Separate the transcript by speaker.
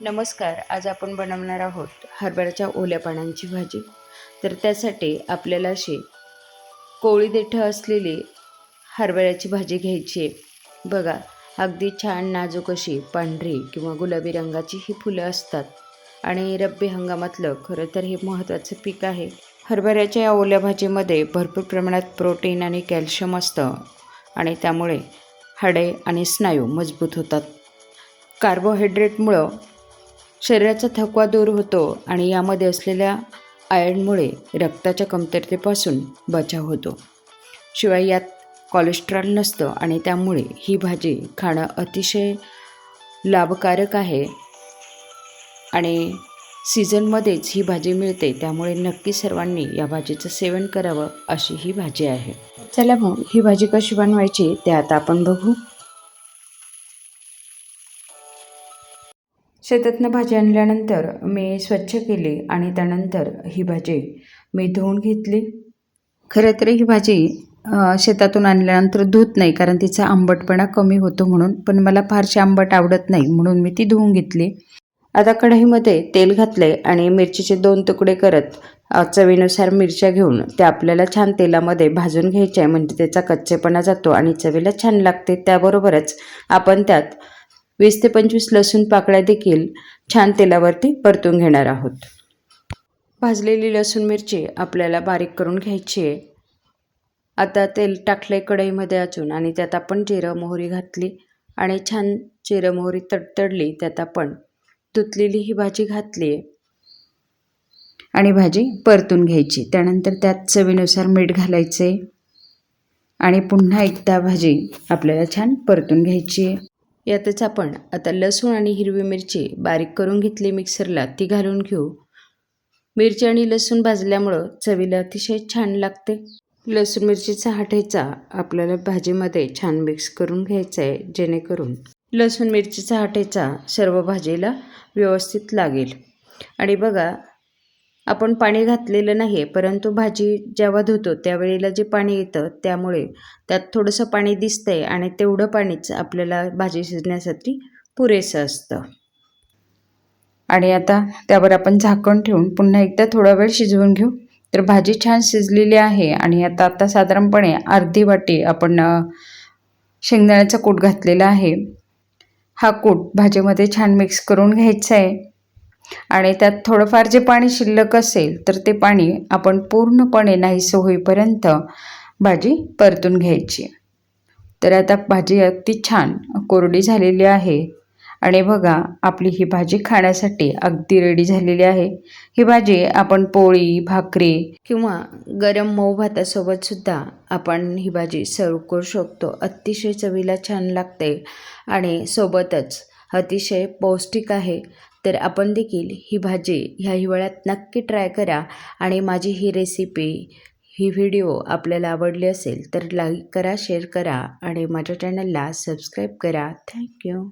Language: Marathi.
Speaker 1: नमस्कार आज आपण बनवणार आहोत हरभऱ्याच्या ओल्या पानांची भाजी. तर त्यासाठी आपल्याला अशी कोळी देठं असलेली हरभऱ्याची भाजी घ्यायची आहे. बघा अगदी छान नाजूक अशी पांढरी किंवा गुलाबी रंगाची ही फुलं असतात. आणि रब्बी हंगामातलं खरं तर हे महत्त्वाचं पीक आहे. हरभऱ्याच्या या ओल्या भाजीमध्ये भरपूर प्रमाणात प्रोटीन आणि कॅल्शियम असतं आणि त्यामुळे हाडे आणि स्नायू मजबूत होतात. कार्बोहायड्रेटमुळं शरीराचा थकवा दूर होतो आणि यामध्ये असलेल्या आयर्नमुळे रक्ताच्या कमतरतेपासून बचाव होतो. शिवाय यात कोलेस्ट्रॉल नसतं आणि त्यामुळे ही भाजी खाणं अतिशय लाभकारक आहे आणि सीझनमध्येच ही भाजी मिळते त्यामुळे नक्की सर्वांनी या भाजीचं सेवन करावं अशी ही भाजी आहे. चला मग ही भाजी कशी बनवायची ते आता आपण बघू. शेतातनं भाजी आणल्यानंतर मी स्वच्छ केली आणि त्यानंतर ही भाजी मी धुवून घेतली. खरं तर ही भाजी शेतातून आणल्यानंतर धुत नाही कारण तिचा आंबटपणा कमी होतो म्हणून पण मला फारशी आंबट आवडत नाही म्हणून मी ती धुवून घेतली. आता कढईमध्ये तेल घातले आणि मिरचीचे दोन तुकडे करत चवीनुसार मिरच्या घेऊन त्या आपल्याला छान तेलामध्ये भाजून घ्यायच्या आहे. म्हणजे त्याचा कच्चेपणा जातो आणि चवीला छान लागते. त्याबरोबरच आपण त्यात वीस ते पंचवीस लसूण पाकळ्या देखील छान तेलावरती परतून घेणार आहोत. भाजलेली लसूण मिरची आपल्याला बारीक करून घ्यायची आहे. आता तेल टाकले कढईमध्ये अजून आणि त्यात आपण जिरं मोहरी घातली आणि छान जिरं मोहरी तडतडली त्यात आपण धुतलेली ही भाजी घातली आहे. आणि भाजी परतून घ्यायची. त्यानंतर त्यात चवीनुसार मीठ घालायचे आणि पुन्हा एकदा भाजी आपल्याला छान परतून घ्यायची आहे. यातच आपण आता लसूण आणि हिरवी मिरची बारीक करून घेतली मिक्सरला ती घालून घेऊ. मिरची आणि लसूण भाजल्यामुळं चवीला अतिशय छान लागते. लसूण मिरचीचा हा ठेचा आपल्याला भाजीमध्ये छान मिक्स करून घ्यायचा आहे जेणेकरून लसूण मिरचीचा हा ठेचा सर्व भाजीला व्यवस्थित लागेल. आणि बघा आपण पाणी घातलेलं नाही आहे परंतु भाजी जेव्हा धुतो त्यावेळेला जे पाणी येतं त्यामुळे त्यात थोडंसं पाणी दिसतं आहे आणि तेवढं पाणीच आपल्याला भाजी शिजण्यासाठी पुरेसं असतं. आणि आता त्यावर आपण झाकण ठेवून पुन्हा एकदा थोडा वेळ शिजवून घेऊ. तर भाजी छान शिजलेली आहे आणि आता आता साधारणपणे अर्धी वाटी आपण शेंगदाण्याचा कूट घातलेला आहे. हा कूट भाजीमध्ये छान मिक्स करून घ्यायचा आहे. आणि त्यात थोडंफार जे पाणी शिल्लक असेल तर ते पाणी आपण पूर्णपणे नाहीसं होईपर्यंत भाजी परतून घ्यायची. तर आता भाजी अगदी छान कोरडी झालेली आहे. आणि बघा आपली ही भाजी खाण्यासाठी अगदी रेडी झालेली आहे. ही भाजी आपण पोळी भाकरी किंवा गरम मऊ भातासोबत सुद्धा आपण ही भाजी सर्व करू शकतो. अतिशय चवीला छान लागते आणि सोबतच अतिशय पौष्टिक आहे. तर आपण देखील ही भाजी ह्या हिवाळ्यात नक्की ट्राय करा आणि माझी ही रेसिपी ही व्हिडिओ आपल्याला आवडली असेल तर लाईक करा शेअर करा आणि माझ्या चॅनलला सबस्क्राईब करा. थँक्यू